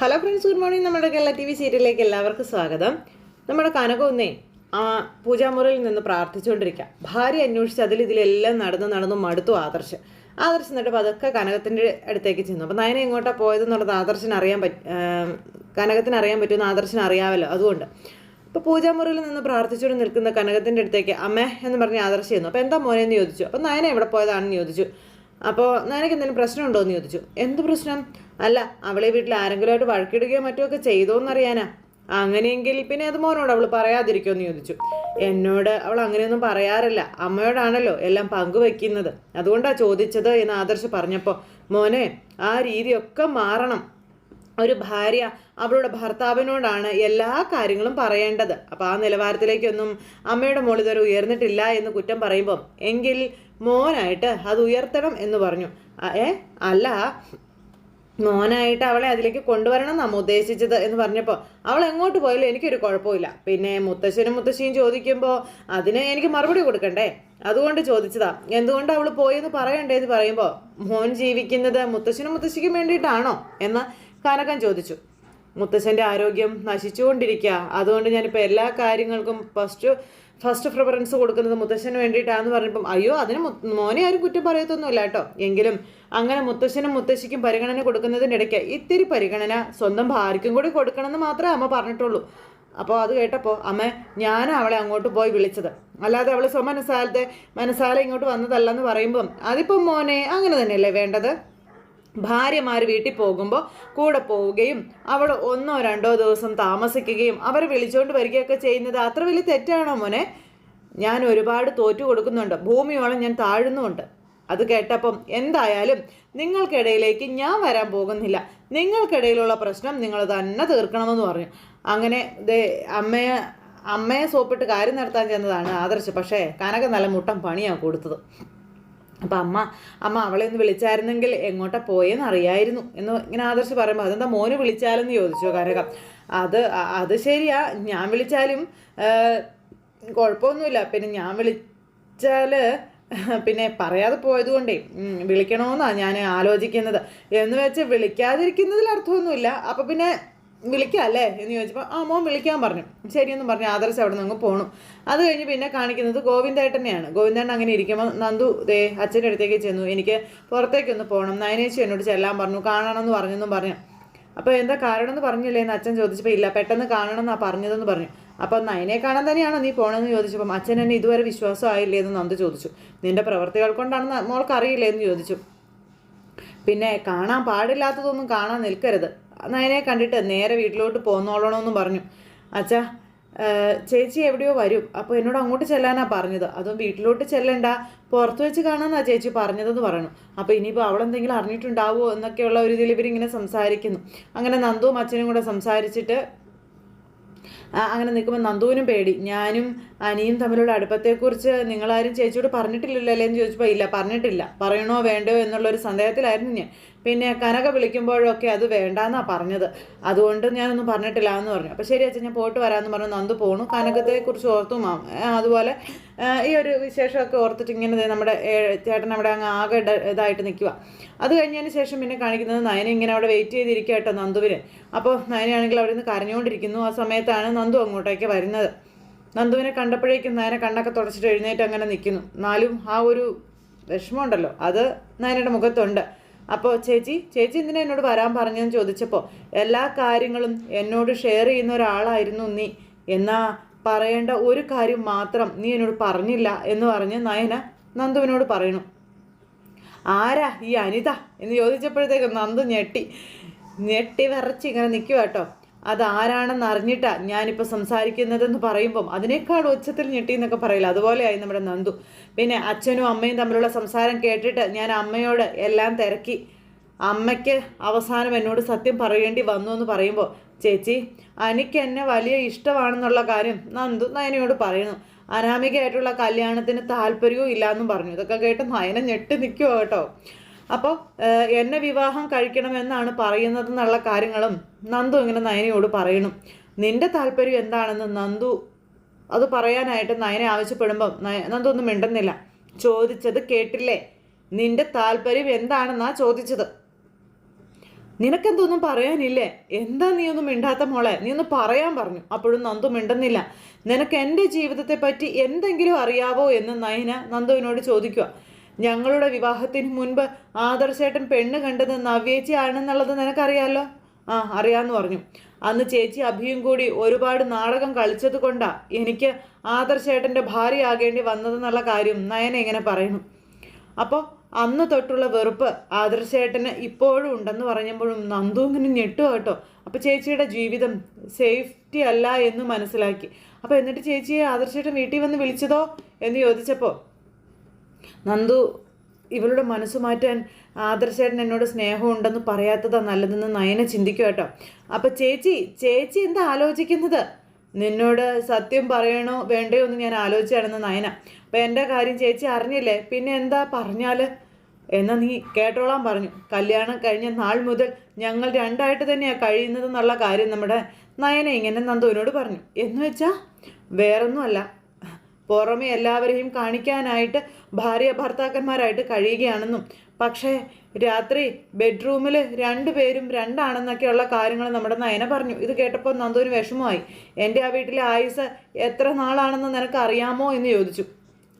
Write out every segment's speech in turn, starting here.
Hello friends good morning നമ്മുടെ Kerala T V സീരിയലിലേക്ക് എല്ലാവർക്കും സ്വാഗതം. നമ്മുടെ കനകൊന്നേ ആ പൂജാമുറിയിൽ നിന്ന് പ്രാർത്ഥിച്ചുകൊണ്ടിരിക്കുക ഭാര്യ അന്വേഷിച്ച് അതിൽ ഇതിലെല്ലാം നടന്ന് നടന്ന് മടുത്തു ആദർശ്. ആദർശ് എന്നിട്ട് പതുക്കെ കനകത്തിന്റെ അടുത്തേക്ക് ചെന്നു. അപ്പം നയന എങ്ങോട്ടാ പോയതെന്നുള്ളത് ആദർശിന് അറിയാൻ പറ്റും കനകത്തിന് അറിയാൻ പറ്റുമെന്ന് ആദർശിന് അറിയാമല്ലോ അതുകൊണ്ട്. അപ്പോൾ പൂജാമുറിയിൽ നിന്ന് പ്രാർത്ഥിച്ചുകൊണ്ട് നിൽക്കുന്ന കനകത്തിന്റെ അടുത്തേക്ക് അമ്മേ എന്ന് പറഞ്ഞ് ആദർശ് ചെയ്യുന്നു അപ്പോൾ എന്താ മോനെ എന്ന് ചോദിച്ചു. അപ്പോൾ നയന എവിടെ പോയതാണെന്ന് ചോദിച്ചു. അപ്പോൾ നയനക്ക് എന്തെങ്കിലും പ്രശ്നമുണ്ടോ എന്ന് ചോദിച്ചു. എന്ത് പ്രശ്നം? അല്ല അവളെ വീട്ടിൽ ആരെങ്കിലുമായിട്ട് വഴക്കിടുകയോ മറ്റോ ഒക്കെ ചെയ്തോന്നറിയാനാ. അങ്ങനെയെങ്കിൽ പിന്നെ അത് മോനോട് അവൾ പറയാതിരിക്കുമെന്ന് ചോദിച്ചു. എന്നോട് അവൾ അങ്ങനെയൊന്നും പറയാറില്ല. അമ്മയോടാണല്ലോ എല്ലാം പങ്കുവെക്കുന്നത്. അതുകൊണ്ടാണ് ചോദിച്ചത് എന്ന് ആദർശ് പറഞ്ഞപ്പോൾ മോനെ ആ രീതിയൊക്കെ മാറണം. ഒരു ഭാര്യ അവളുടെ ഭർത്താവിനോടാണ് എല്ലാ കാര്യങ്ങളും പറയേണ്ടത്. അപ്പം ആ നിലവാരത്തിലേക്കൊന്നും അമ്മയുടെ മോൾ ഇതുവരെ ഉയർന്നിട്ടില്ല എന്ന് കുറ്റം പറയുമ്പം എങ്കിൽ മോനായിട്ട് അത് ഉയർത്തണം എന്ന് പറഞ്ഞു. ഏ? അല്ല മോനായിട്ട് അവളെ അതിലേക്ക് കൊണ്ടുവരണം എന്നാണ് ഉദ്ദേശിച്ചത് എന്ന് പറഞ്ഞപ്പോൾ അവൾ എങ്ങോട്ട് പോയാലും എനിക്കൊരു കുഴപ്പമില്ല. പിന്നെ മുത്തശ്ശനും മുത്തശ്ശിയും ചോദിക്കുമ്പോൾ അതിന് എനിക്ക് മറുപടി കൊടുക്കണ്ടേ? അതുകൊണ്ട് ചോദിച്ചതാ. എന്തുകൊണ്ട് അവൾ പോയെന്ന് പറയണ്ടേ? എന്ന് പറയുമ്പോൾ മോൻ ജീവിക്കുന്നത് മുത്തശ്ശനും മുത്തശ്ശിക്കും വേണ്ടിയിട്ടാണോ? എന്ന് കനകൻ ചോദിച്ചു. മുത്തശ്ശന്റെ ആരോഗ്യം നശിച്ചുകൊണ്ടിരിക്കുക അതുകൊണ്ട് ഞാനിപ്പോൾ എല്ലാ കാര്യങ്ങൾക്കും ഫസ്റ്റ് ഫസ്റ്റ് പ്രിഫറൻസ് കൊടുക്കുന്നത് മുത്തശ്ശന് വേണ്ടിയിട്ടാന്ന് പറഞ്ഞപ്പം അയ്യോ അതിന് മോനെ ആരും കുറ്റം പറയത്തൊന്നുമില്ല കേട്ടോ. എങ്കിലും അങ്ങനെ മുത്തശ്ശനും മുത്തശ്ശിക്കും പരിഗണന കൊടുക്കുന്നതിന്റെ ഇടയ്ക്ക് ഇത്തിരി പരിഗണന സ്വന്തം ഭാര്യയ്ക്കും കൂടി കൊടുക്കണമെന്ന് മാത്രമേ അമ്മ പറഞ്ഞിട്ടുള്ളൂ. അപ്പോൾ അത് കേട്ടപ്പോൾ അമ്മ ഞാൻ അവളെ അങ്ങോട്ട് പോയി വിളിച്ചത്. അല്ലാതെ അവൾ സ്വമനസാലത്തെ മനസ്സാല ഇങ്ങോട്ട് വന്നതല്ലെന്ന് പറയുമ്പം അതിപ്പം മോനെ അങ്ങനെ തന്നെയല്ലേ വേണ്ടത്? ഭാര്യമാർ വീട്ടിൽ പോകുമ്പോൾ കൂടെ പോവുകയും അവൾ ഒന്നോ രണ്ടോ ദിവസം താമസിക്കുകയും അവരെ വിളിച്ചുകൊണ്ട് വരികയൊക്കെ ചെയ്യുന്നത് അത്ര വലിയ തെറ്റാണോ മോനെ? ഞാൻ ഒരുപാട് തോറ്റു കൊടുക്കുന്നുണ്ട്. ഭൂമിയോളം ഞാൻ താഴുന്നുമുണ്ട്. അത് കേട്ടപ്പം എന്തായാലും നിങ്ങൾക്കിടയിലേക്ക് ഞാൻ വരാൻ പോകുന്നില്ല. നിങ്ങൾക്കിടയിലുള്ള പ്രശ്നം നിങ്ങൾ തന്നെ തീർക്കണമെന്ന് പറഞ്ഞു. അങ്ങനെ ദേ അമ്മയെ അമ്മയെ സോപ്പിട്ട് കാര്യം നടത്താൻ ചെന്നതാണ് ആദർശ്. പക്ഷേ കനക നല്ല മുട്ടം പണിയാണ് കൊടുത്തത്. അപ്പം അമ്മ അമ്മ അവളെ ഒന്ന് വിളിച്ചായിരുന്നെങ്കിൽ എങ്ങോട്ടാ പോയെന്ന് അറിയായിരുന്നു എന്ന് ഇങ്ങനെ ആദർശ് പറയുമ്പോൾ അതെന്താ മോന് വിളിച്ചാലെന്ന് ചോദിച്ചു കനകം? അത് അത് ശരിയാ. ഞാൻ വിളിച്ചാലും കുഴപ്പമൊന്നുമില്ല. പിന്നെ ഞാൻ വിളിച്ചാൽ പിന്നെ പറയാതെ പോയതുകൊണ്ടേ കൊണ്ടേ വിളിക്കണമെന്നാണ് ഞാൻ ആലോചിക്കുന്നത്. എന്ന് വെച്ച് വിളിക്കാതിരിക്കുന്നതിൽ അർത്ഥമൊന്നുമില്ല. അപ്പം പിന്നെ വിളിക്കാം അല്ലേ? എന്ന് ചോദിച്ചപ്പോൾ ആ മോൻ വിളിക്കാൻ പറഞ്ഞു. ശരിയെന്നും പറഞ്ഞു. ആദർശ് അവിടെ നിന്ന് പോണു. അത് കഴിഞ്ഞ് പിന്നെ കാണിക്കുന്നത് ഗോവിന്ദേട്ടനെയാണ്. ഗോവിന്ദേട്ടൻ അങ്ങനെ ഇരിക്കുമ്പോൾ നന്ദു ദേ അച്ഛന്റെ അടുത്തേക്ക് ചെന്നു. എനിക്ക് പുറത്തേക്കൊന്ന് പോകണം നയനേച്ചി എന്നോട് ചെല്ലാൻ പറഞ്ഞു. കാണണമെന്ന് പറഞ്ഞെന്നും പറഞ്ഞു. അപ്പോൾ എന്താ കാരണം എന്ന് പറഞ്ഞില്ലേ എന്ന് അച്ഛൻ ചോദിച്ചപ്പോൾ ഇല്ല പെട്ടെന്ന് കാണണം എന്നാണ് പറഞ്ഞതെന്ന് പറഞ്ഞു. അപ്പം നയനെ കാണാൻ തന്നെയാണോ നീ പോണെന്ന് ചോദിച്ചപ്പം അച്ഛൻ എന്നെ ഇതുവരെ വിശ്വാസമായില്ലേ എന്ന് നന്ദു ചോദിച്ചു. നിന്റെ പ്രവർത്തികൾ കൊണ്ടാണ് മോൾക്ക് അറിയില്ലേ എന്ന് ചോദിച്ചു. പിന്നെ കാണാൻ പാടില്ലാത്തതൊന്നും കാണാൻ നിൽക്കരുത്. നയനെ കണ്ടിട്ട് നേരെ വീട്ടിലോട്ട് പോന്നോളണമെന്നും പറഞ്ഞു. അച്ഛാ ചേച്ചി എവിടെയോ വരും. അപ്പോൾ എന്നോട് അങ്ങോട്ട് ചെല്ലാനാ പറഞ്ഞത്. അതും വീട്ടിലോട്ട് ചെല്ലണ്ട. പുറത്ത് വെച്ച് കാണാമെന്നാ ചേച്ചി പറഞ്ഞതെന്ന് പറഞ്ഞു. അപ്പോൾ ഇനിയിപ്പോൾ അവളെന്തെങ്കിലും അറിഞ്ഞിട്ടുണ്ടാവുമോ എന്നൊക്കെയുള്ള ഒരു ഇതിൽ ഇവരിങ്ങനെ സംസാരിക്കുന്നു. അങ്ങനെ നന്ദുവും അച്ഛനും കൂടെ സംസാരിച്ചിട്ട് അങ്ങനെ നിൽക്കുമ്പോൾ നന്ദുവിനും പേടി. ഞാനും അനിയും തമ്മിലുള്ള അടുപ്പത്തെക്കുറിച്ച് നിങ്ങളാരും ചേച്ചിയോട് പറഞ്ഞിട്ടില്ലല്ലോ അല്ലേ എന്ന് ചോദിച്ചപ്പോൾ ഇല്ല പറഞ്ഞിട്ടില്ല. പറയണോ വേണ്ടയോ എന്നുള്ളൊരു സന്ദേഹത്തിലായിരുന്നു ഞാൻ. പിന്നെ കനക വിളിക്കുമ്പോഴൊക്കെ അത് വേണ്ടാന്നാ പറഞ്ഞത്. അതുകൊണ്ട് ഞാനൊന്നും പറഞ്ഞിട്ടില്ല എന്ന് പറഞ്ഞു. അപ്പോൾ ശരി അച്ഛൻ ഞാൻ പോയിട്ട് വരാമെന്ന് പറഞ്ഞു. നന്ദു പോണു. കനകത്തെക്കുറിച്ച് ഓർത്തു അതുപോലെ ഈ ഒരു വിശേഷമൊക്കെ ഓർത്തിട്ട് ഇങ്ങനെ നമ്മുടെ ചേട്ടൻ അവിടെ അങ്ങ് ആകെ ഇതായിട്ട് നിൽക്കുക അത് കഴിഞ്ഞതിന് ശേഷം പിന്നെ കാണിക്കുന്നത് നയന ഇങ്ങനെ അവിടെ വെയിറ്റ് ചെയ്തിരിക്കുക കേട്ടോ നന്ദുവിന്. അപ്പോൾ നയനയാണെങ്കിൽ അവിടെ നിന്ന് കരഞ്ഞുകൊണ്ടിരിക്കുന്നു. ആ സമയത്താണ് നന്ദു അങ്ങോട്ടേക്ക് വരുന്നത്. നന്ദുവിനെ കണ്ടപ്പോഴേക്കും നയന കണ്ണൊക്കെ തുടച്ചിട്ട് എഴുന്നേറ്റ് അങ്ങനെ നിൽക്കുന്നു എന്നാലും ആ ഒരു വിഷമമുണ്ടല്ലോ. അത് നയനയുടെ മുഖത്തുണ്ട്. അപ്പോൾ ചേച്ചി ചേച്ചി എന്തിനാ എന്നോട് വരാൻ പറഞ്ഞതെന്ന് ചോദിച്ചപ്പോൾ എല്ലാ കാര്യങ്ങളും എന്നോട് ഷെയർ ചെയ്യുന്ന ഒരാളായിരുന്നു നീ. എന്നാ പറയേണ്ട ഒരു കാര്യം മാത്രം നീ എന്നോട് പറഞ്ഞില്ല എന്ന് പറഞ്ഞ് നയന നന്ദുവിനോട് പറയണു ആരാ ഈ അനിത? എന്ന് ചോദിച്ചപ്പോഴത്തേക്ക് നന്ദു ഞെട്ടി ഞെട്ടി വിറച്ച് ഇങ്ങനെ നിൽക്കുക കേട്ടോ. അത് ആരാണെന്ന് അറിഞ്ഞിട്ടാ ഞാനിപ്പോൾ സംസാരിക്കുന്നതെന്ന് പറയുമ്പം അതിനേക്കാൾ ഉച്ചത്തിൽ ഞെട്ടി എന്നൊക്കെ പറയില്ല. അതുപോലെയായി നമ്മുടെ നന്ദു. പിന്നെ അച്ഛനും അമ്മയും തമ്മിലുള്ള സംസാരം കേട്ടിട്ട് ഞാൻ അമ്മയോട് എല്ലാം തിരക്കി. അമ്മയ്ക്ക് അവസാനം എന്നോട് സത്യം പറയേണ്ടി വന്നു എന്ന് പറയുമ്പോൾ ചേച്ചി അനിക്ക് എന്നെ വലിയ ഇഷ്ടമാണെന്നുള്ള കാര്യം നന്ദു നയനയോട് പറയുന്നു. അനാമികയായിട്ടുള്ള കല്യാണത്തിന് താല്പര്യവും ഇല്ലയെന്നും പറഞ്ഞു. ഇതൊക്കെ കേട്ട് നയന ഞെട്ടി നിൽക്കുമോ കേട്ടോ. അപ്പോൾ എന്നെ വിവാഹം കഴിക്കണമെന്നാണ് പറയുന്നത് എന്നുള്ള കാര്യങ്ങളും നന്ദു ഇങ്ങനെ നയനയോട് പറയണം. നിന്റെ താല്പര്യം എന്താണെന്ന് നന്ദു അത് പറയാനായിട്ട് നയനെ ആവശ്യപ്പെടുമ്പം നയ നന്ദു ഒന്നും മിണ്ടുന്നില്ല. ചോദിച്ചത് കേട്ടില്ലേ? നിന്റെ താല്പര്യം എന്താണെന്നാ ചോദിച്ചത്. നിനക്കെന്തൊന്നും പറയാനില്ലേ? എന്താ നീ ഒന്നും മിണ്ടാത്ത മോളെ? നീ ഒന്ന് പറയാൻ പറഞ്ഞു. അപ്പോഴും നന്ദു മിണ്ടുന്നില്ല. നിനക്ക് എന്റെ ജീവിതത്തെ പറ്റി എന്തെങ്കിലും അറിയാവോ എന്ന് നയന നന്ദുവിനോട് ചോദിക്കുക ഞങ്ങളുടെ വിവാഹത്തിന് മുൻപ് ആദർശേട്ടൻ പെണ്ണ് കണ്ടത് നവ്യേച്ചി ആണെന്നുള്ളത് നിനക്കറിയാലോ? ആ അറിയാമെന്ന് പറഞ്ഞു. അന്ന് ചേച്ചി അഭിയും കൂടി ഒരുപാട് നാടകം കളിച്ചത് കൊണ്ടാ എനിക്ക് ആദർശേട്ടന്റെ ഭാര്യയാകേണ്ടി വന്നതെന്നുള്ള കാര്യം നയന ഇങ്ങനെ പറയുന്നു. അപ്പോൾ അന്ന് തൊട്ടുള്ള വെറുപ്പ് ആദർശേട്ടന് ഇപ്പോഴും ഉണ്ടെന്ന് പറഞ്ഞപ്പോഴും നന്ദു ഇങ്ങനെ ഞെട്ടു കേട്ടോ. അപ്പോൾ ചേച്ചിയുടെ ജീവിതം സേഫ്റ്റി അല്ല എന്ന് മനസ്സിലാക്കി. അപ്പോൾ എന്നിട്ട് ചേച്ചിയെ ആദർശേട്ടൻ വീട്ടിൽ വന്ന് വിളിച്ചതോ എന്ന് ചോദിച്ചപ്പോൾ നന്ദു ഇവളുടെ മനസ്സ് മാറ്റാൻ ആദർശേട്ടൻ എന്നോട് സ്നേഹമുണ്ടെന്ന് പറയാത്തതാ നല്ലതെന്ന് നയന ചിന്തിക്കും കേട്ടോ. അപ്പം ചേച്ചി ചേച്ചി എന്താ ആലോചിക്കുന്നത്? നിന്നോട് സത്യം പറയണോ വേണ്ടയോ എന്ന് ഞാൻ ആലോചിച്ചാണെന്ന് നയന. അപ്പം എന്റെ കാര്യം ചേച്ചി അറിഞ്ഞില്ലേ? പിന്നെ എന്താ പറഞ്ഞാൽ എന്നാ നീ കേട്ടോളാം പറഞ്ഞു. കല്യാണം കഴിഞ്ഞ നാൾ മുതൽ ഞങ്ങൾ രണ്ടായിട്ട് തന്നെയാണ് കഴിയുന്നതെന്നുള്ള കാര്യം നമ്മുടെ നയന ഇങ്ങനെ നന്ദുവിനോട് പറഞ്ഞു. എന്ന് വെച്ചാൽ വേറൊന്നുമല്ല. പുറമെ എല്ലാവരെയും കാണിക്കാനായിട്ട് ഭാര്യ ഭർത്താക്കന്മാരായിട്ട് കഴിയുകയാണെന്നും. പക്ഷേ രാത്രി ബെഡ്റൂമിൽ രണ്ടുപേരും രണ്ടാണെന്നൊക്കെയുള്ള കാര്യങ്ങൾ നമ്മുടെ നയന പറഞ്ഞു. ഇത് കേട്ടപ്പോൾ നന്ദൂന് വിഷമമായി. എന്റെ ആ വീട്ടിലെ ആയുസ് എത്ര നാളാണെന്ന് നിനക്ക് അറിയാമോ എന്ന് ചോദിച്ചു.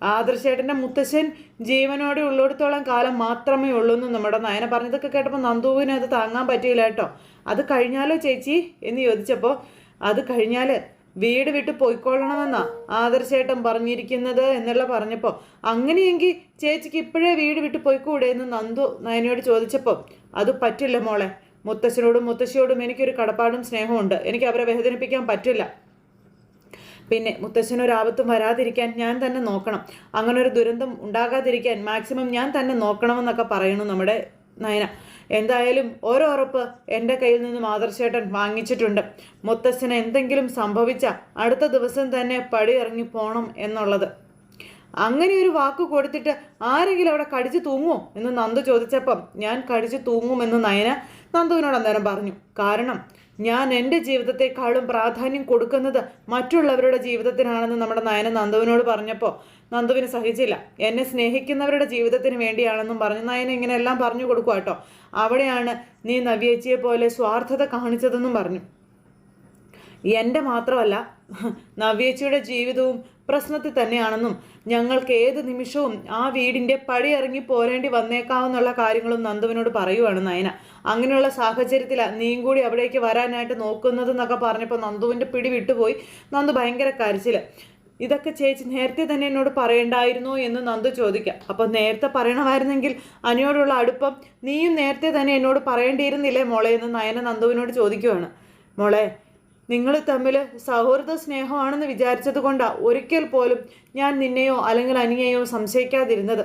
ആദർശേട്ടന്റെ മുത്തശ്ശൻ ജീവനോടെ ഉള്ളിടത്തോളം കാലം മാത്രമേ ഉള്ളൂ എന്ന് നമ്മുടെ നയന പറഞ്ഞതൊക്കെ കേട്ടപ്പോൾ നന്ദുവിന് അത് താങ്ങാൻ പറ്റിയില്ല കേട്ടോ. അത് കഴിഞ്ഞാലോ ചേച്ചി? എന്ന് ചോദിച്ചപ്പോൾ അത് കഴിഞ്ഞാൽ വീട് വിട്ട് പോയിക്കൊള്ളണമെന്നാ ആദർശേട്ടൻ പറഞ്ഞിരിക്കുന്നത് എന്നുള്ള പറഞ്ഞപ്പോൾ അങ്ങനെയെങ്കിൽ ചേച്ചിക്ക് ഇപ്പോഴേ വീട് വിട്ട് പോയിക്കൂടെ എന്ന് നന്ദു നയനയോട് ചോദിച്ചപ്പോൾ അത് പറ്റില്ല മോളെ. മുത്തശ്ശനോടും മുത്തശ്ശിയോടും എനിക്കൊരു കടപ്പാടും സ്നേഹമുണ്ട് എനിക്ക് അവരെ വേദനിപ്പിക്കാൻ പറ്റില്ല. പിന്നെ മുത്തശ്ശനൊരാപത്തും വരാതിരിക്കാൻ ഞാൻ തന്നെ നോക്കണം. അങ്ങനെ ഒരു ദുരന്തം ഉണ്ടാകാതിരിക്കാൻ മാക്സിമം ഞാൻ തന്നെ നോക്കണമെന്നൊക്കെ പറയുന്നു നമ്മുടെ നയന. എന്തായാലും ഓരോ ഉറപ്പ് എന്റെ കയ്യിൽ നിന്ന് ആദർശേട്ടൻ വാങ്ങിച്ചിട്ടുണ്ട്. മുത്തശ്ശന് എന്തെങ്കിലും സംഭവിച്ച അടുത്ത ദിവസം തന്നെ പടി ഇറങ്ങി പോകണം എന്നുള്ളത്. അങ്ങനെ ഒരു വാക്ക് കൊടുത്തിട്ട് ആരെങ്കിലും അവിടെ കടിച്ചു തൂങ്ങുമോ എന്ന് നന്ദു ചോദിച്ചപ്പം ഞാൻ കടിച്ചു തൂങ്ങുമെന്ന് നയന നന്ദുവിനോട് അന്നേരം പറഞ്ഞു. കാരണം ഞാൻ എന്റെ ജീവിതത്തെക്കാളും പ്രാധാന്യം കൊടുക്കുന്നത് മറ്റുള്ളവരുടെ ജീവിതത്തിനാണെന്ന് നമ്മുടെ നയന നന്ദുവിനോട് പറഞ്ഞപ്പോൾ നന്ദുവിന് സഹിച്ചില്ല. എന്നെ സ്നേഹിക്കുന്നവരുടെ ജീവിതത്തിന് വേണ്ടിയാണെന്നും പറഞ്ഞു നയന ഇങ്ങനെയെല്ലാം പറഞ്ഞു കൊടുക്കുക കേട്ടോ അവിടെയാണ് നീ നവ്യേച്ചിയെ പോലെ സ്വാർത്ഥത കാണിച്ചതെന്നും പറഞ്ഞു. എന്റെ മാത്രമല്ല നവ്യേച്ചിയുടെ ജീവിതവും പ്രശ്നത്തിൽ തന്നെയാണെന്നും ഞങ്ങൾക്ക് ഏത് നിമിഷവും ആ വീടിന്റെ പടി ഇറങ്ങി പോരേണ്ടി വന്നേക്കാവുന്നുള്ള കാര്യങ്ങളും നന്ദുവിനോട് പറയുവാണ് നയന. അങ്ങനെയുള്ള സാഹചര്യത്തിലാണ് നീയും കൂടി അവിടേക്ക് വരാനായിട്ട് നോക്കുന്നതെന്നൊക്കെ പറഞ്ഞപ്പോൾ നന്ദുവിന്റെ പിടി വിട്ടുപോയി. നന്ദു ഭയങ്കര കരച്ചിൽ ഇതൊക്കെ ചേച്ചി നേരത്തെ തന്നെ എന്നോട് പറയണ്ടായിരുന്നോ എന്ന് നന്ദു ചോദിക്കാം. അപ്പോൾ നേരത്തെ പറയണമായിരുന്നെങ്കിൽ അനിയോടുള്ള അടുപ്പം നീയും നേരത്തെ തന്നെ എന്നോട് പറയേണ്ടിയിരുന്നില്ലേ മോളെ എന്ന് നയന നന്ദുവിനോട് ചോദിക്കുവാണ്. മോളെ നിങ്ങൾ തമ്മിൽ സൗഹൃദ സ്നേഹമാണെന്ന് വിചാരിച്ചത് കൊണ്ടാണ് ഒരിക്കൽ പോലും ഞാൻ നിന്നെയോ അല്ലെങ്കിൽ അനിയെയോ സംശയിക്കാതിരുന്നത്.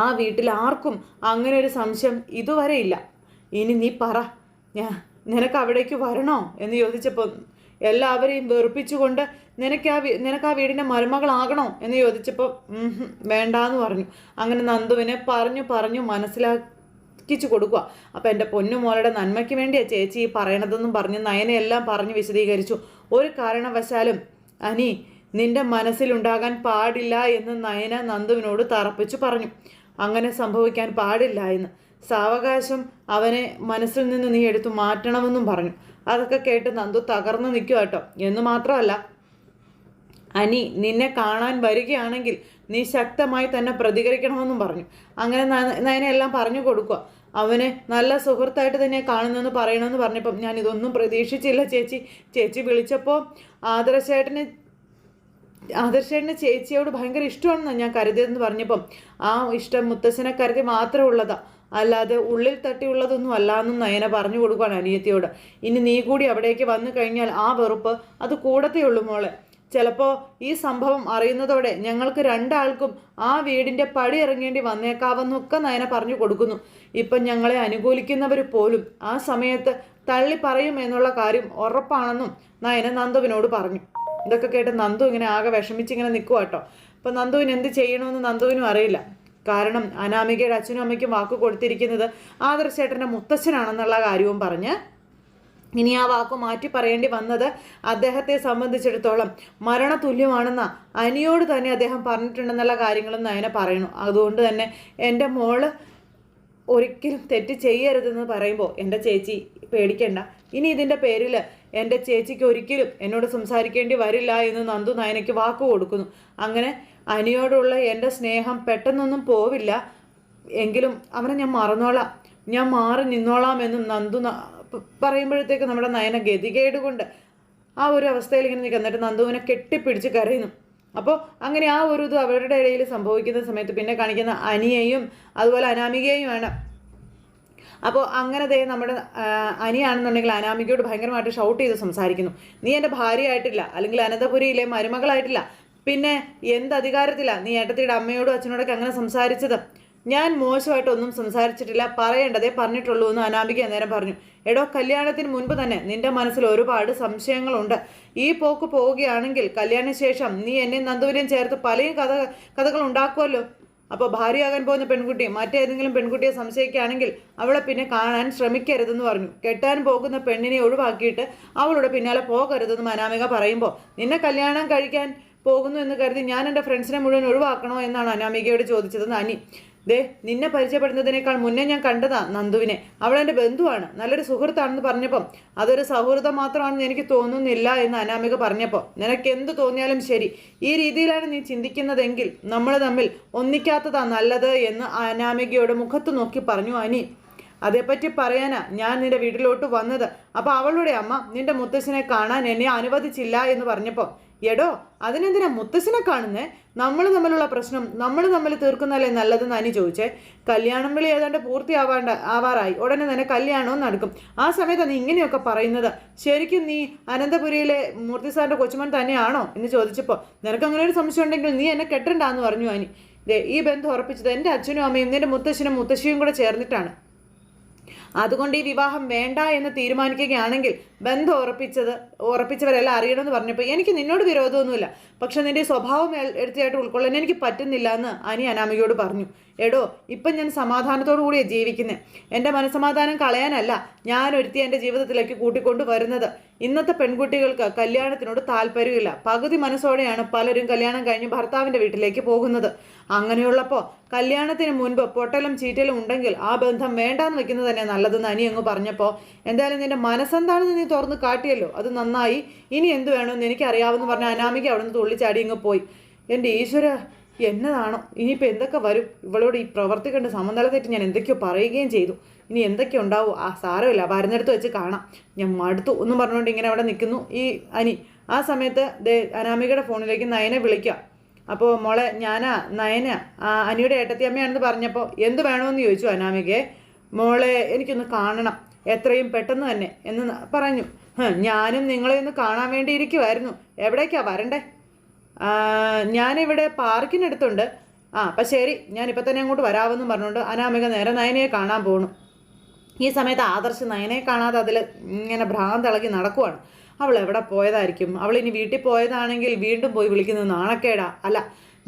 ആ വീട്ടിൽ ആർക്കും അങ്ങനെ ഒരു സംശയം ഇതുവരെ ഇല്ല. ഇനി നീ പറ. ഞാൻ നിനക്ക് അവിടേക്ക് വരണോ എന്ന് ചോദിച്ചപ്പോൾ എല്ലാവരെയും വെറുപ്പിച്ചുകൊണ്ട് നിനക്ക് ആ നിനക്ക് ആ വീടിന്റെ മരുമകളാകണോ എന്ന് ചോദിച്ചപ്പോൾ വേണ്ടാന്ന് പറഞ്ഞു. അങ്ങനെ നന്ദുവിനെ പറഞ്ഞു പറഞ്ഞു മനസ്സിലാക്കിച്ചു കൊടുക്കുക അപ്പോൾ എന്റെ പൊന്നുമോളുടെ നന്മയ്ക്ക് വേണ്ടിയാണ് ചേച്ചി ഈ പറയണതെന്നും പറഞ്ഞ് നയനെല്ലാം പറഞ്ഞു വിശദീകരിച്ചു. ഒരു കാരണവശാലും അനി നിന്റെ മനസ്സിലുണ്ടാകാൻ പാടില്ല എന്ന് നയന നന്ദുവിനോട് തറപ്പിച്ചു പറഞ്ഞു. അങ്ങനെ സംഭവിക്കാൻ പാടില്ല എന്ന്. സാവകാശം അവനെ മനസ്സിൽ നിന്ന് നീ എടുത്തു മാറ്റണമെന്നും പറഞ്ഞു. അതൊക്കെ കേട്ട് നന്ദു തകർന്നു നിൽക്കുക കേട്ടോ. എന്ന് മാത്രമല്ല അനി നിന്നെ കാണാൻ വരികയാണെങ്കിൽ നീ ശക്തമായി തന്നെ പ്രതികരിക്കണമെന്നും പറഞ്ഞു. അങ്ങനെ നയനെല്ലാം പറഞ്ഞു കൊടുക്കുക. അവനെ നല്ല സുഹൃത്തായിട്ട് തന്നെ കാണുന്നെന്ന് പറയണമെന്ന് പറഞ്ഞപ്പം ഞാൻ ഇതൊന്നും പ്രതീക്ഷിച്ചില്ല ചേച്ചി. ചേച്ചി വിളിച്ചപ്പോൾ ആദർശേട്ടന് ആദർശേട്ടന് ചേച്ചിയോട് ഭയങ്കര ഇഷ്ടമാണെന്നാണ് ഞാൻ കരുതിയതെന്ന് പറഞ്ഞപ്പം ആ ഇഷ്ടം മുത്തശ്ശനെ കരുതി മാത്രമേ ഉള്ളതാണ് അല്ലാതെ ഉള്ളിൽ തട്ടിയുള്ളതൊന്നും അല്ലാന്നും നയന പറഞ്ഞു കൊടുക്കുകയാണ് അനിയത്തിയോട്. ഇനി നീ കൂടി അവിടേക്ക് വന്നു കഴിഞ്ഞാൽ ആ വെറുപ്പ് അത് കൂടത്തേ ഉള്ളൂ മോളെ. ചിലപ്പോൾ ഈ സംഭവം അറിയുന്നതോടെ ഞങ്ങൾക്ക് രണ്ടാൾക്കും ആ വീടിന്റെ പടി ഇറങ്ങേണ്ടി വന്നേക്കാവെന്നൊക്കെ നയന പറഞ്ഞു കൊടുക്കുന്നു. ഇപ്പം ഞങ്ങളെ അനുകൂലിക്കുന്നവർ പോലും ആ സമയത്ത് തള്ളി പറയും എന്നുള്ള കാര്യം ഉറപ്പാണെന്നും നയന നന്ദുവിനോട് പറഞ്ഞു. ഇതൊക്കെ കേട്ട് നന്ദു ഇങ്ങനെ ആകെ വിഷമിച്ചിങ്ങനെ നിൽക്കുക കേട്ടോ അപ്പം നന്ദുവിന് എന്ത് ചെയ്യണമെന്ന് നന്ദുവിനും അറിയില്ല. കാരണം അനാമികയുടെ അച്ഛനും അമ്മയ്ക്കും വാക്ക് കൊടുത്തിരിക്കുന്നത് ആദർശേട്ടന്റെ മുത്തച്ഛനാണെന്നുള്ള കാര്യവും പറഞ്ഞ് ഇനി ആ വാക്ക് മാറ്റി പറയേണ്ടി വന്നത് അദ്ദേഹത്തെ സംബന്ധിച്ചിടത്തോളം മരണതുല്യമാണെന്ന അനിയോട് തന്നെ അദ്ദേഹം പറഞ്ഞിട്ടുണ്ടെന്നുള്ള കാര്യങ്ങളും നയന പറയണു അതുകൊണ്ട് തന്നെ എന്റെ മോൾ ഒരിക്കലും തെറ്റ് ചെയ്യരുതെന്ന് പറയുമ്പോൾ എന്റെ ചേച്ചി പേടിക്കണ്ട. ഇനി ഇതിന്റെ പേരിൽ എന്റെ ചേച്ചിക്ക് ഒരിക്കലും എന്നോട് സംസാരിക്കേണ്ടി വരില്ല എന്ന് നന്ദു നയനയ്ക്ക് വാക്ക് കൊടുക്കുന്നു. അങ്ങനെ അനിയോടുള്ള എന്റെ സ്നേഹം പെട്ടെന്നൊന്നും പോവില്ല. എങ്കിലും അവനെ ഞാൻ മറന്നോളാം. ഞാൻ മാറി നിന്നോളാം എന്നും നന്ദു പറയുമ്പോഴത്തേക്ക് നമ്മുടെ നയന ഗതികേട് കൊണ്ട് ആ ഒരു അവസ്ഥയിൽ ഇങ്ങനെ നിൽക്കുക. എന്നിട്ട് നന്ദുവിനെ കെട്ടിപ്പിടിച്ച് കരയുന്നു. അപ്പോൾ അങ്ങനെ ആ ഒരു ഇത് അവരുടെ ഇടയിൽ സംഭവിക്കുന്ന സമയത്ത് പിന്നെ കാണിക്കുന്ന അനിയെയും അതുപോലെ അനാമികയെയുമാണ് അപ്പോൾ അങ്ങനെ ദേ നമ്മുടെ അനിയാണെന്നുണ്ടെങ്കിൽ അനാമികയോട് ഭയങ്കരമായിട്ട് ഷൗട്ട് ചെയ്ത് സംസാരിക്കുന്നു. നീ എന്റെ ഭാര്യയായിട്ടില്ല. അല്ലെങ്കിൽ അനന്തപുരിയിലെ മരുമകളായിട്ടില്ല. പിന്നെ എന്ത് അധികാരത്തിലാണ് നീ ഏട്ടത്തിയുടെ അമ്മയോടും അച്ഛനോടൊക്കെ അങ്ങനെ സംസാരിച്ചത്? ഞാൻ മോശമായിട്ടൊന്നും സംസാരിച്ചിട്ടില്ല. പറയേണ്ടതേ പറഞ്ഞിട്ടുള്ളൂ എന്ന് അനാമിക അന്നേരം പറഞ്ഞു. എടോ കല്യാണത്തിന് മുൻപ് തന്നെ നിന്റെ മനസ്സിൽ ഒരുപാട് സംശയങ്ങളുണ്ട്. ഈ പോക്ക് പോവുകയാണെങ്കിൽ കല്യാണശേഷം നീ എന്നെ നന്ദുവിനെയും ചേർത്ത് പല കഥ കഥകൾ ഉണ്ടാക്കുമല്ലോ അപ്പോൾ ഭാര്യയാകാൻ പോകുന്ന പെൺകുട്ടി മറ്റേതെങ്കിലും പെൺകുട്ടിയെ സംശയിക്കുകയാണെങ്കിൽ അവളെ പിന്നെ കാണാൻ ശ്രമിക്കരുതെന്ന് പറഞ്ഞു. കെട്ടാൻ പോകുന്ന പെണ്ണിനെ ഒഴിവാക്കിയിട്ട് അവളുടെ പിന്നാലെ പോകരുതെന്ന് അനാമിക പറയുമ്പോൾ നിന്നെ കല്യാണം കഴിക്കാൻ പോകുന്നു എന്ന് കരുതി ഞാൻ എന്റെ ഫ്രണ്ട്സിനെ മുഴുവൻ ഒഴിവാക്കണോ എന്നാണ് അനാമികയോട് ചോദിച്ചത് അനി. ദേ നിന്നെ പരിചയപ്പെടുന്നതിനേക്കാൾ മുന്നേ ഞാൻ കണ്ടതാ നന്ദുവിനെ. അവൾ എന്റെ ബന്ധുവാണ്. നല്ലൊരു സുഹൃത്താണെന്ന് പറഞ്ഞപ്പം അതൊരു സൗഹൃദം മാത്രമാണെന്ന് എനിക്ക് തോന്നുന്നില്ല എന്ന് അനാമിക പറഞ്ഞപ്പോൾ നിനക്ക് എന്ത് തോന്നിയാലും ശരി. ഈ രീതിയിലാണ് നീ ചിന്തിക്കുന്നതെങ്കിൽ നമ്മൾ തമ്മിൽ ഒന്നിക്കാത്തതാ നല്ലത് എന്ന് അനാമികയുടെ മുഖത്ത് നോക്കി പറഞ്ഞു അനി. അതേപ്പറ്റി പറയാനാ ഞാൻ നിന്റെ വീട്ടിലോട്ട് വന്നത്. അപ്പോൾ അവളുടെ അമ്മ നിന്റെ മുത്തശ്ശനെ കാണാൻ എന്നെ അനുവദിച്ചില്ല എന്ന് പറഞ്ഞപ്പോൾ എടോ അതിനെന്തിനാ മുത്തശ്ശനെ കാണുന്നേ? നമ്മൾ തമ്മിലുള്ള പ്രശ്നം നമ്മൾ തമ്മിൽ തീർക്കുന്നതല്ലേ നല്ലതെന്ന് അനി ചോദിച്ചേ? കല്യാണം വിളി ഏതാണ്ട് പൂർത്തിയാവാണ്ട ആവാറായി. ഉടനെ തന്നെ കല്യാണവും നടക്കും. ആ സമയത്ത് നീ ഇങ്ങനെയൊക്കെ പറയുന്നത്. ശരിക്കും നീ അനന്തപുരിയിലെ മൂർത്തി സാറിന്റെ കൊച്ചുമൻ തന്നെയാണോ എന്ന് ചോദിച്ചപ്പോൾ നിനക്ക് അങ്ങനെ ഒരു സംശയം ഉണ്ടെങ്കിൽ നീ എന്നെ കെട്ടണ്ടാന്ന് പറഞ്ഞു അനി ഈ ബന്ധം ഉറപ്പിച്ചത് എന്റെ അച്ഛനും അമ്മയും നിന്റെ മുത്തശ്ശനും മുത്തശ്ശിയും കൂടെ ചേർന്നിട്ടാണ്. അതുകൊണ്ട് ഈ വിവാഹം വേണ്ട എന്ന് തീരുമാനിക്കുകയാണെങ്കിൽ ബന്ധം ഉറപ്പിച്ചത് ഉറപ്പിച്ചവരെല്ലാം അറിയണമെന്ന് പറഞ്ഞപ്പോൾ എനിക്ക് നിന്നോട് വിരോധമൊന്നുമില്ല. പക്ഷെ നിന്റെ സ്വഭാവം എ- എടുത്തിയായിട്ട് ഉൾക്കൊള്ളാൻ എനിക്ക് പറ്റുന്നില്ല എന്ന് അനി അനാമികയോട് പറഞ്ഞു. എടോ ഇപ്പം ഞാൻ സമാധാനത്തോടു കൂടിയാണ് ജീവിക്കുന്നത് എന്റെ മനസ്സമാധാനം കളയാനല്ല ഞാൻ ഒരുത്തി എന്റെ ജീവിതത്തിലേക്ക് കൂട്ടിക്കൊണ്ട് വരുന്നത്. ഇന്നത്തെ പെൺകുട്ടികൾക്ക് കല്യാണത്തിനോട് താല്പര്യമില്ല. പകുതി മനസ്സോടെയാണ് പലരും കല്യാണം കഴിഞ്ഞ് ഭർത്താവിന്റെ വീട്ടിലേക്ക് പോകുന്നത്. അങ്ങനെയുള്ളപ്പോൾ കല്യാണത്തിന് മുൻപ് പൊട്ടലും ചീറ്റലും ഉണ്ടെങ്കിൽ ആ ബന്ധം വേണ്ടാന്ന് വെക്കുന്നത് തന്നെ നല്ലതെന്ന് അനി അങ്ങ് പറഞ്ഞപ്പോൾ എന്തായാലും നിന്റെ മനസ്സെന്താണെന്ന് നീ തുറന്ന് കാട്ടിയല്ലോ. അത് നന്നായി. ഇനി എന്ത് വേണമെന്ന് എനിക്കറിയാമെന്ന് പറഞ്ഞ അനാമിക അവിടെ നിന്ന് തുള്ളിച്ചാടി അങ്ങ് പോയി. എന്റെ ഈശ്വര എന്നതാണോ? ഇനിയിപ്പോൾ എന്തൊക്കെ വരും? ഇവളോട് ഈ പ്രവർത്തി കണ്ട് സമനില ഞാൻ എന്തൊക്കെയോ പറയുകയും ചെയ്തു. ഇനി എന്തൊക്കെ ഉണ്ടാവും? ആ സാരമില്ല. വരുന്നിടത്ത് വെച്ച് കാണാം. ഞാൻ മടുത്തു ഒന്നും പറഞ്ഞുകൊണ്ട് ഇങ്ങനെ അവിടെ നിൽക്കുന്നു ഈ അനി. ആ സമയത്ത് ദേ അനാമികയുടെ ഫോണിലേക്ക് നയനെ വിളിക്കാം. അപ്പോൾ മോളെ ഞാനാ നയന അനിയുടെ ഏട്ടത്തിയമ്മയാണെന്ന് പറഞ്ഞപ്പോൾ എന്ത് വേണമെന്ന് ചോദിച്ചു അനാമികയെ. മോളെ എനിക്കൊന്ന് കാണണം. എത്രയും പെട്ടെന്ന് തന്നെ എന്ന് പറഞ്ഞു. ഞാനും നിങ്ങളെ ഒന്ന് കാണാൻ വേണ്ടി ഇരിക്കുമായിരുന്നു എവിടേക്കാ വരണ്ടേ? ഞാനിവിടെ പാർക്കിനടുത്തുണ്ട്. ആ അപ്പം ശരി ഞാനിപ്പോൾ തന്നെ അങ്ങോട്ട് വരാമെന്നും പറഞ്ഞുകൊണ്ട് അനാമിക നേരെ നയനയെ കാണാൻ പോണു. ഈ സമയത്ത് ആദർശ് നയനെ കാണാതെ അതിൽ ഇങ്ങനെ ഭ്രാന്തിളകി നടക്കുവാണ്. അവൾ എവിടെ പോയതായിരിക്കും? അവൾ ഇനി വീട്ടിൽ പോയതാണെങ്കിൽ വീണ്ടും പോയി വിളിക്കുന്നത് നാണക്കേടാ. അല്ല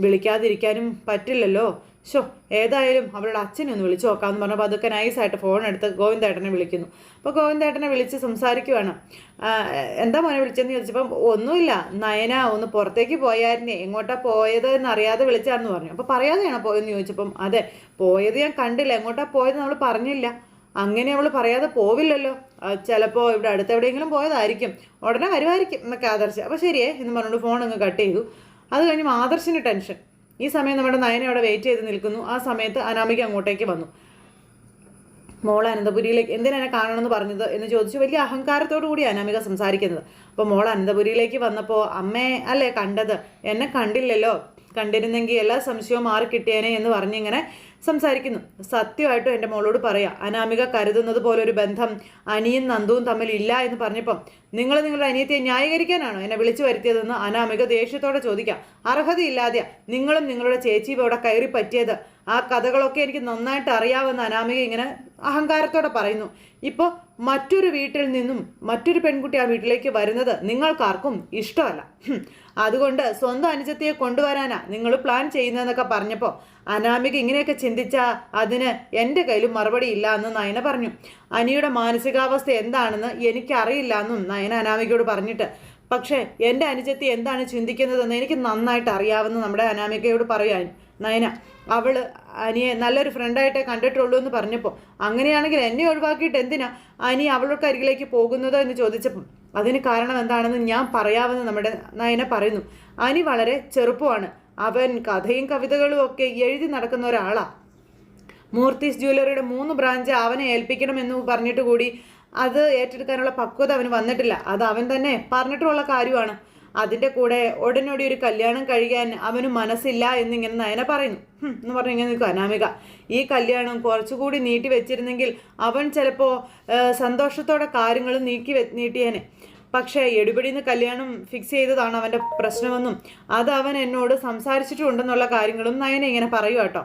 വിളിക്കാതിരിക്കാനും പറ്റില്ലല്ലോ. ഷോ ഏതായാലും അവളുടെ അച്ഛനെ ഒന്ന് വിളിച്ചു നോക്കാമെന്ന് പറഞ്ഞപ്പോൾ അതൊക്കെ നൈസായിട്ട് ഫോൺ എടുത്ത് ഗോവിന്ദേട്ടനെ വിളിക്കുന്നു. അപ്പോൾ ഗോവിന്ദേട്ടനെ വിളിച്ച് സംസാരിക്കുവാണ്. എന്താ മോനെ വിളിച്ചതെന്ന് ചോദിച്ചപ്പം ഒന്നുമില്ല നയന ഒന്ന് പുറത്തേക്ക് പോയായിരുന്നേ. എങ്ങോട്ടാ പോയത് എന്നറിയാതെ വിളിച്ചാന്ന് പറഞ്ഞു. അപ്പോൾ പറയാതെയാണോ പോയെന്ന് ചോദിച്ചപ്പം അതെ പോയത് ഞാൻ കണ്ടില്ല. എങ്ങോട്ടാ പോയത് നമ്മൾ പറഞ്ഞില്ല. അങ്ങനെ അവൾ പറയാതെ പോവില്ലല്ലോ. ചിലപ്പോൾ ഇവിടെ അടുത്ത് എവിടെയെങ്കിലും പോയതായിരിക്കും. ഉടനെ വരുമായിരിക്കും എന്നൊക്കെ ആദർശം അപ്പോൾ ശരിയേ എന്ന് പറഞ്ഞുകൊണ്ട് ഫോൺ അങ്ങ് കട്ട് ചെയ്തു. അത് കഴിഞ്ഞ് ആദർശിന് ടെൻഷൻ. ഈ സമയം നമ്മുടെ നയന അവിടെ വെയിറ്റ് ചെയ്ത് നിൽക്കുന്നു. ആ സമയത്ത് അനാമിക അങ്ങോട്ടേക്ക് വന്നു. മോൾ അനന്തപുരിയിലേക്ക് എന്തിനാ എന്നെ കാണണമെന്ന് പറഞ്ഞത് എന്ന് ചോദിച്ചു. വലിയ അഹങ്കാരത്തോടു കൂടി അനാമിക സംസാരിക്കുന്നത്. അപ്പോൾ മോൾ അനന്തപുരിയിലേക്ക് വന്നപ്പോൾ അമ്മേ അല്ലേ കണ്ടത്? എന്നെ കണ്ടില്ലല്ലോ. കണ്ടിരുന്നെങ്കിൽ എല്ലാ സംശയവും മാറി കിട്ടിയേനെ എന്ന് പറഞ്ഞിങ്ങനെ സംസാരിക്കുന്നു. സത്യമായിട്ടും എന്റെ മോളോട് പറയാം അനാമിക കരുതുന്നത് പോലെ ഒരു ബന്ധം അനിയും നന്ദുവും തമ്മിൽ ഇല്ല എന്ന് പറഞ്ഞപ്പം നിങ്ങൾ നിങ്ങളുടെ അനിയത്തെ ന്യായീകരിക്കാനാണോ എന്നെ വിളിച്ചു വരുത്തിയതെന്ന് അനാമിക ദേഷ്യത്തോടെ ചോദിക്കാം. അർഹതയില്ലാതെ നിങ്ങളും നിങ്ങളുടെ ചേച്ചിയും ഇവിടെ കയറി പറ്റിയത്. ആ കഥകളൊക്കെ എനിക്ക് നന്നായിട്ട് അറിയാവുന്ന അനാമിക ഇങ്ങനെ അഹങ്കാരത്തോടെ പറയുന്നു. ഇപ്പോൾ മറ്റൊരു വീട്ടിൽ നിന്നും മറ്റൊരു പെൺകുട്ടി ആ വീട്ടിലേക്ക് വരുന്നത് നിങ്ങൾക്കാർക്കും ഇഷ്ടമല്ല. അതുകൊണ്ട് സ്വന്തം അനുജത്തിയെ കൊണ്ടുവരാനാ നിങ്ങൾ പ്ലാൻ ചെയ്യുന്നതെന്നൊക്കെ പറഞ്ഞപ്പോൾ അനാമിക ഇങ്ങനെയൊക്കെ ചിന്തിച്ചാൽ അതിന് എന്റെ കയ്യിലും മറുപടി ഇല്ല എന്ന് നയന പറഞ്ഞു. അനിയുടെ മാനസികാവസ്ഥ എന്താണെന്ന് എനിക്കറിയില്ല എന്നും നയന അനാമികയോട് പറഞ്ഞിട്ട്. പക്ഷേ എന്റെ അനുജത്തി എന്താണ് ചിന്തിക്കുന്നതെന്ന് എനിക്ക് നന്നായിട്ട് അറിയാവുന്ന നമ്മുടെ അനാമികയോട് പറയാൻ നയന അവൾ അനിയെ നല്ലൊരു ഫ്രണ്ടായിട്ടേ കണ്ടിട്ടുള്ളൂ എന്ന് പറഞ്ഞപ്പോൾ അങ്ങനെയാണെങ്കിൽ എന്നെ ഒഴിവാക്കിയിട്ട് എന്തിനാ അനി അവളുടെ അരികിലേക്ക് പോകുന്നത് എന്ന് ചോദിച്ചപ്പം അതിന് കാരണം എന്താണെന്ന് ഞാൻ പറയാമെന്ന് നമ്മുടെ നയന പറയുന്നു. അനി വളരെ ചെറുപ്പമാണ്. അവൻ കഥയും കവിതകളും ഒക്കെ എഴുതി നടക്കുന്ന ഒരാളാണ് മൂർത്തീസ് ജ്വല്ലറിയുടെ മൂന്ന് ബ്രാഞ്ച് അവനെ ഏൽപ്പിക്കണമെന്ന് പറഞ്ഞിട്ട് കൂടി അത് ഏറ്റെടുക്കാനുള്ള പക്വത അവന് വന്നിട്ടില്ല. അത് അവൻ തന്നെ പറഞ്ഞിട്ടുള്ള കാര്യമാണ്. അതിന്റെ കൂടെ ഉടനടി ഒരു കല്യാണം കഴിയാൻ അവന് മനസ്സില്ല എന്നിങ്ങനെ നയന പറയുന്നു. എന്ന് പറഞ്ഞു ഇങ്ങനെ നിൽക്കും അനാമിക ഈ കല്യാണം കുറച്ചുകൂടി നീട്ടി വെച്ചിരുന്നെങ്കിൽ അവൻ ചിലപ്പോൾ സന്തോഷത്തോടെ കാര്യങ്ങൾ നീക്കി നീട്ടിയേനെ. പക്ഷേ എടുപിടിന്ന് കല്യാണം ഫിക്സ് ചെയ്തതാണ് അവന്റെ പ്രശ്നമെന്നും അത് അവൻ എന്നോട് സംസാരിച്ചിട്ടുണ്ടെന്നുള്ള കാര്യങ്ങളും നയന ഇങ്ങനെ പറയുക കേട്ടോ.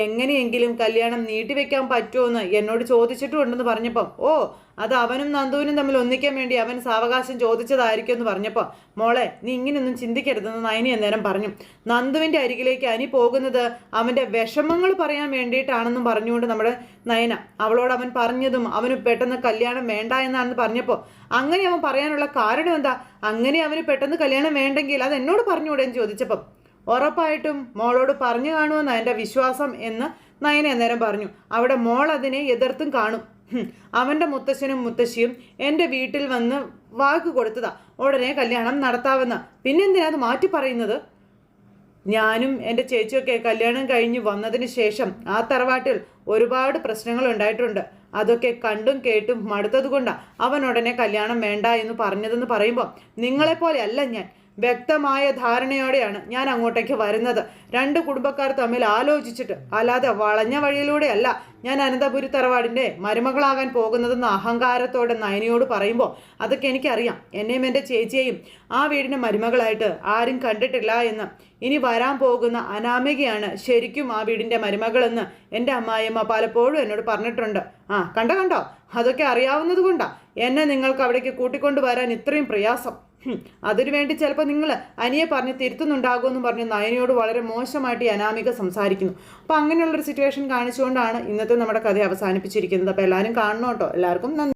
എങ്ങനെയെങ്കിലും കല്യാണം നീട്ടിവെക്കാൻ പറ്റുമെന്ന് എന്നോട് ചോദിച്ചിട്ടുണ്ടെന്ന് പറഞ്ഞപ്പോൾ ഓ അത് അവനും നന്ദുവിനും തമ്മിൽ ഒന്നിക്കാൻ വേണ്ടി അവൻ സാവകാശം ചോദിച്ചതായിരിക്കും എന്ന് പറഞ്ഞപ്പോൾ മോളെ നീ ഇങ്ങനെയൊന്നും ചിന്തിക്കരുതെന്ന് നയനി അന്നേരം പറഞ്ഞു. നന്ദുവിന്റെ അരികിലേക്ക് അനി പോകുന്നത് അവന്റെ വിഷമങ്ങൾ പറയാൻ വേണ്ടിയിട്ടാണെന്നും പറഞ്ഞുകൊണ്ട് നമ്മുടെ നയന അവളോട് അവൻ പറഞ്ഞതും അവന് പെട്ടെന്ന് കല്യാണം വേണ്ട എന്നാണെന്ന് പറഞ്ഞപ്പോൾ അങ്ങനെ അവൻ പറയാനുള്ള കാരണം എന്താ? അങ്ങനെ അവന് പെട്ടെന്ന് കല്യാണം വേണ്ടെങ്കിൽ അത് എന്നോട് പറഞ്ഞുകൂടെ ചോദിച്ചപ്പം ഉറപ്പായിട്ടും മോളോട് പറഞ്ഞു കാണുമെന്ന് എന്റെ വിശ്വാസം എന്ന് നയന അന്നേരം പറഞ്ഞു. അവിടെ മോൾ അതിനെ എതിർത്തും കാണും. അവന്റെ മുത്തശ്ശനും മുത്തശ്ശിയും എന്റെ വീട്ടിൽ വന്ന് വാക്ക് കൊടുത്തതാ. ഉടനെ കല്യാണം നടത്താവുന്ന പിന്നെന്തിനാ അത് മാറ്റി പറയുന്നത്? ഞാനും എന്റെ ചേച്ചിയൊക്കെ കല്യാണം കഴിഞ്ഞ് വന്നതിന് ശേഷം ആ തറവാട്ടിൽ ഒരുപാട് പ്രശ്നങ്ങൾ ഉണ്ടായിട്ടുണ്ട്. അതൊക്കെ കണ്ടും കേട്ടും മടുത്തത് കൊണ്ടാണ് അവൻ ഉടനെ കല്യാണം വേണ്ട എന്ന് പറഞ്ഞതെന്ന് പറയുമ്പോൾ നിങ്ങളെപ്പോലെയല്ല ഞാൻ. വ്യക്തമായ ധാരണയോടെയാണ് ഞാൻ അങ്ങോട്ടേക്ക് വരുന്നത്. രണ്ട് കുടുംബക്കാർ തമ്മിൽ ആലോചിച്ചിട്ട് അല്ലാതെ വളഞ്ഞ വഴിയിലൂടെയല്ല ഞാൻ അനന്തപുരി തറവാടിന്റെ മരുമകളാകാൻ പോകുന്നതെന്ന് അഹങ്കാരത്തോടെ നയനയോട് പറയുമ്പോൾ അതൊക്കെ എനിക്കറിയാം. എന്നെയും എന്റെ ചേച്ചിയെയും ആ വീടിന്റെ മരുമകളായിട്ട് ആരും കണ്ടിട്ടില്ല എന്ന്. ഇനി വരാൻ പോകുന്ന അനാമികയാണ് ശരിക്കും ആ വീടിന്റെ മരുമകളെന്ന് എന്റെ അമ്മായിയമ്മ പലപ്പോഴും എന്നോട് പറഞ്ഞിട്ടുണ്ട്. ആ കണ്ടോ കണ്ടോ? അതൊക്കെ അറിയാവുന്നത് കൊണ്ടാ. എന്നെ നിങ്ങൾക്ക് അവിടേക്ക് കൂട്ടിക്കൊണ്ടു വരാൻ ഇത്രയും പ്രയാസം. അതിനു വേണ്ടി ചിലപ്പോൾ നിങ്ങൾ അനിയെ പറഞ്ഞ് തിരുത്തുന്നുണ്ടാകുമെന്ന് പറഞ്ഞ് നയനയോട് വളരെ മോശമായിട്ട് ഈ അനാമിക സംസാരിക്കുന്നു. അപ്പോൾ അങ്ങനെയുള്ളൊരു സിറ്റുവേഷൻ കാണിച്ചുകൊണ്ടാണ് ഇന്നത്തെ നമ്മുടെ കഥ അവസാനിപ്പിച്ചിരിക്കുന്നത്. അപ്പോൾ എല്ലാവരും കാണണം കേട്ടോ. എല്ലാവർക്കും നന്ദി.